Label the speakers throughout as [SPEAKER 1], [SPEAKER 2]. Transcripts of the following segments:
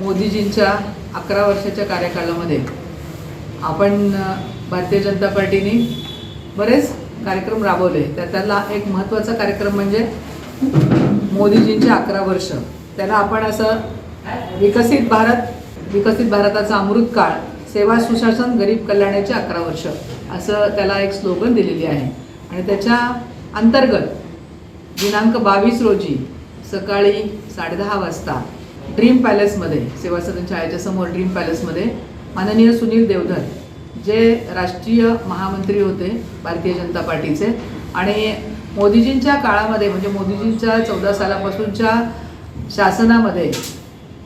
[SPEAKER 1] मोदीजींच्या अकरा वर्षाच्या कार्यकालामध्ये आपण भारतीय जनता पार्टीने बरेच कार्यक्रम राबवले. त्यातला एक महत्त्वाचा कार्यक्रम म्हणजे मोदीजींचे अकरा वर्ष. त्याला आपण असं विकसित भारत विकसित भारताचा अमृत काळ सेवा सुशासन गरीब कल्याणाचे अकरा वर्ष असं त्याला एक स्लोगन दिलेली आहे. आणि त्याच्या अंतर्गत दिनांक बावीस रोजी सकाळी साडेदहा वाजता ड्रीम पॅलेसमध्ये सेवा सदन शाळेच्या समोर ड्रीम पॅलेसमध्ये माननीय सुनील देवधर जे राष्ट्रीय महामंत्री होते भारतीय जनता पार्टीचे आणि मोदीजींच्या काळामध्ये म्हणजे मोदीजींच्या चौदा सालापासूनच्या शासनामध्ये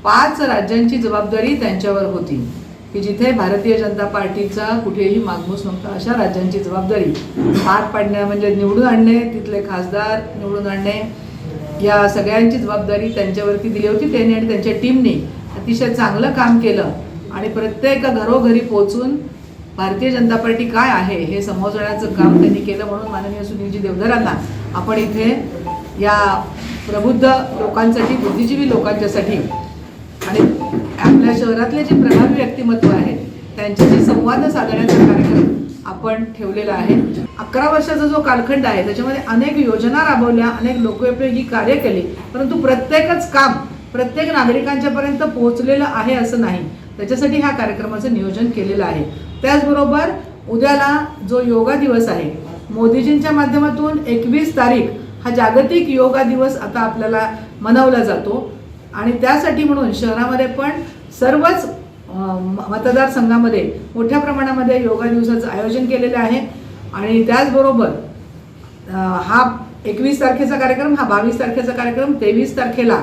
[SPEAKER 1] पाच राज्यांची जबाबदारी त्यांच्यावर होती की जिथे भारतीय जनता पार्टीचा कुठेही मागमूस नव्हता अशा राज्यांची जबाबदारी पार पाडण्या म्हणजे निवडून आणणे तिथले खासदार निवडून आणणे या सगळ्यांची जबाबदारी त्यांच्यावरती दिली होती त्यांनी आणि त्यांच्या टीमने अतिशय चांगलं काम केलं. आणि प्रत्येक घरोघरी पोहोचून भारतीय जनता पार्टी काय आहे हे समजवण्याचं काम त्यांनी केलं म्हणून माननीय सुनीलजी देवधरांना आपण इथे या प्रबुद्ध लोकांसाठी बुद्धिजीवी लोकांच्यासाठी आणि आपल्या शहरातले जे प्रभावी व्यक्तिमत्व आहेत त्यांच्याशी संवाद साधण्याचा कार्यक्रम आपण ठेवलेला आहे. अकरा वर्षाचा जो कालखंड आहे त्याच्यामध्ये अनेक योजना राबवल्या अनेक लोकोपयोगी कार्य केले परंतु प्रत्येकच काम प्रत्येक नागरिकांच्यापर्यंत पोहोचलेलं आहे असं नाही. त्याच्यासाठी ह्या कार्यक्रमाचं नियोजन केलेलं आहे. त्याचबरोबर उद्याला जो योगा दिवस आहे मोदीजींच्या माध्यमातून एकवीस तारीख हा जागतिक योगा दिवस आता आपल्याला मनवला जातो. आणि त्यासाठी म्हणून शहरामध्ये पण सर्वच मतदारसंघामध्ये मोठ्या प्रमाणामध्ये योगा दिवसाचं आयोजन केलेलं आहे. आणि त्याचबरोबर हा एकवीस तारखेचा कार्यक्रम हा बावीस तारखेचा कार्यक्रम तेवीस तारखेला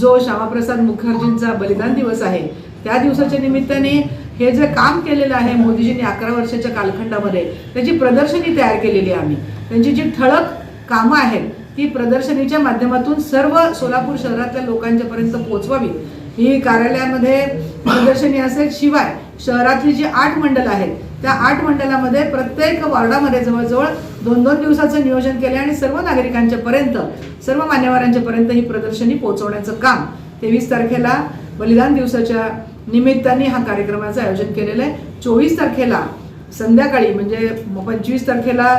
[SPEAKER 1] जो श्यामाप्रसाद मुखर्जींचा बलिदान दिवस आहे त्या दिवसाच्या निमित्ताने हे जे काम केलेलं आहे मोदीजींनी अकरा वर्षाच्या कालखंडामध्ये त्याची प्रदर्शनी तयार केलेली आहे आम्ही. त्यांची जी ठळक कामं आहेत ती प्रदर्शनीच्या माध्यमातून सर्व सोलापूर शहरातल्या लोकांच्यापर्यंत पोहोचवावी ही कार्यालयामध्ये प्रदर्शनी असेल. शिवाय शहरातली जी आठ मंडल आहेत त्या आठ मंडलामध्ये प्रत्येक वॉर्डामध्ये जवळजवळ दोन दोन दिवसाचं नियोजन केले आणि सर्व नागरिकांच्या पर्यंत सर्व मान्यवरांच्या पर्यंत ही प्रदर्शनी पोहोचवण्याचं काम तेवीस तारखेला बलिदान दिवसाच्या निमित्ताने हा कार्यक्रमाचं आयोजन केलेलं आहे. चोवीस तारखेला संध्याकाळी म्हणजे पंचवीस तारखेला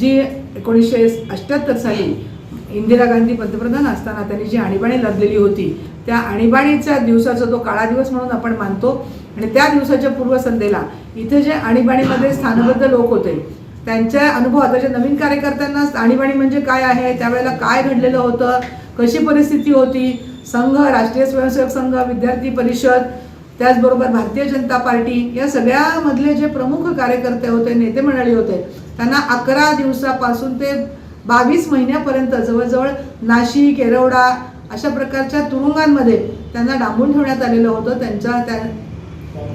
[SPEAKER 1] जी एकोणीसशे अठ्ठ्याहत्तर साली इंदिरा गांधी पंतप्रधान असताना त्यांनी जी आणीबाणी लादलेली होती त्या आणीबाणीच्या दिवसाचा तो काळा दिवस म्हणून आपण मानतो. आणि त्या दिवसाच्या पूर्वसंध्येला इथे जे आणीबाणीमध्ये स्थानबद्ध लोक होते त्यांच्या अनुभव आता जे नवीन कार्यकर्त्यांना आणीबाणी म्हणजे काय आहे त्यावेळेला काय घडलेलं होतं कशी परिस्थिती होती संघ राष्ट्रीय स्वयंसेवक संघ विद्यार्थी परिषद त्याचबरोबर भारतीय जनता पार्टी या सगळ्यामधले जे प्रमुख कार्यकर्ते होते नेते मंडळी होते त्यांना अकरा दिवसापासून ते बावीस महिन्यापर्यंत जवळजवळ नाशिक येरवडा अशा प्रकारच्या तुरुंगांमध्ये त्यांना डांबून ठेवण्यात आलेलं होतं. त्यांच्या त्या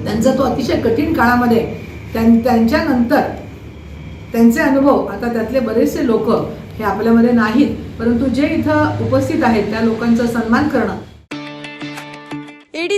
[SPEAKER 1] त्यांचा तो अतिशय कठीण काळामध्ये त्यां त्यांच्यानंतर त्यांचे अनुभव आता त्यातले बरेचसे लोक हे आपल्यामध्ये नाहीत. परंतु जे इथं उपस्थित आहेत त्या लोकांचा सन्मान करणं